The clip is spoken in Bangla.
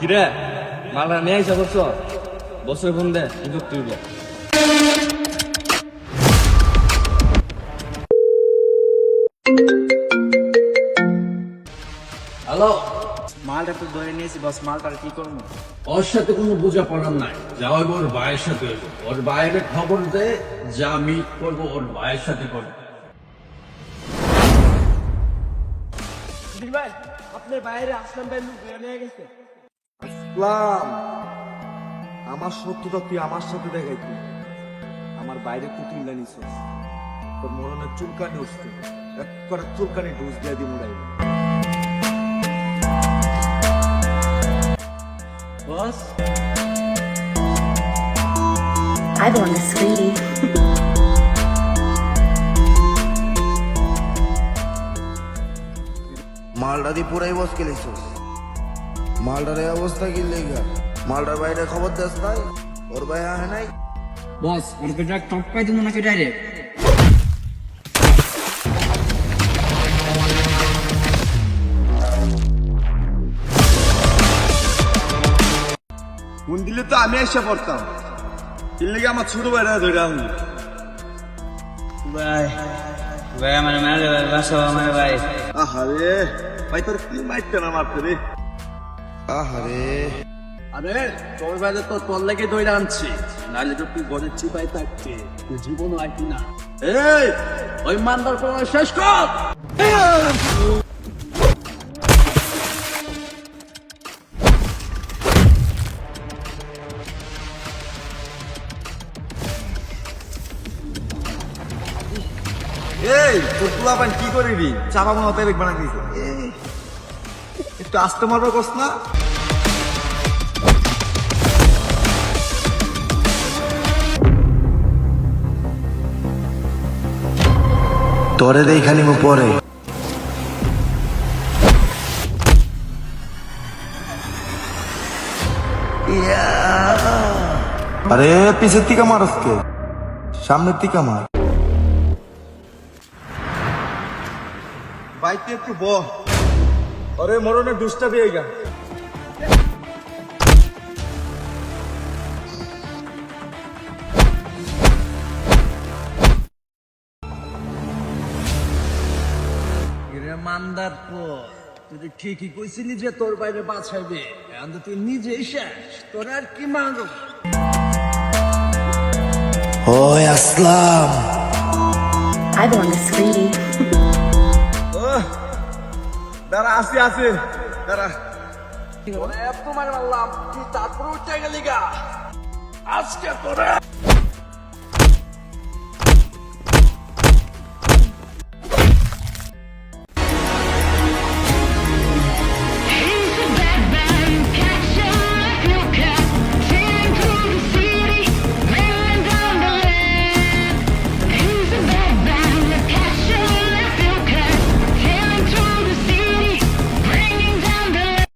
কিরে মালটা নিয়ে আইসা বছর ফোন দে কিন্তু তুইব। হ্যালো? মালটা তো ধরে নিয়েছি বস কি করব? ওর সাথে কোনো বোঝা পড়ার নাই। যা হইব ওর ভাইয়ের সাথে হইব ওর বাইরে খবর দে যা মিট করব ওর ভাইয়ের সাথে করব। ভাই আপনার বাইরে আসলাম ভাই লোক ধরে নিয়ে গেছে। আসলাম আমার সত্যটা তুই আমার সাথে দেখাই তুই আমার বাইরে কুটির লানিস তোর মরণের চুলকানি উঠছে। এক করে চুলকানি ডুস দিয়ে দিয়ে মুড়াই বস। I belong to Sweetie. মালটা দিয়ে পুরাই বস খেলেছিস মালটার এই অবস্থা কি লেগা? মালটার বাইরে খবর দেস নাই ওর ভাই আহে নাই? বস ওর পেটে টপকাই দিব নাকি ডাইরেক্ট ফোন দিলে তো আমি এসে পড়তাম। এর লেগে আমার ছোট ভাইরা ধরে আনলি ভাই ভাই আমার মেলে বাসা আমার ভাই আহারে ভাই তোর কি মাইতে না মারতে রে? আহারে। আরে তোর বাইরে তো তোর লেগে দইরা আনছি। নাহলে তো তুই ঘরের চিপাই থাকছে তুই জীবনও আইতি না এই ওই মান্দার পর শেষ কর! এই তোর তুলা পান কি করে রি চাপা মনে হতে বানা দিয়েছে। এই, একটু আস্তে মারবার কস না? তোরে দেখানি মো পরে। আরে পিছের থেকে মারস কে সামনের থেকে মার। বাইতে একটু ব আরে মরণের ডুসটা দিয়ে গা রে মান্দার তুই ঠিকই কইছিলি যে তোর বাইরে বাঁচাইবে এখন তো তুই নিজেই শেষ তোর আর কি মানব ওই আসলাম। I belong to দাঁড়া আসি আছে দাঁড়া। এত মার মারলাম তুই তারপরে উঠে গেলি গা? আজকে তোরা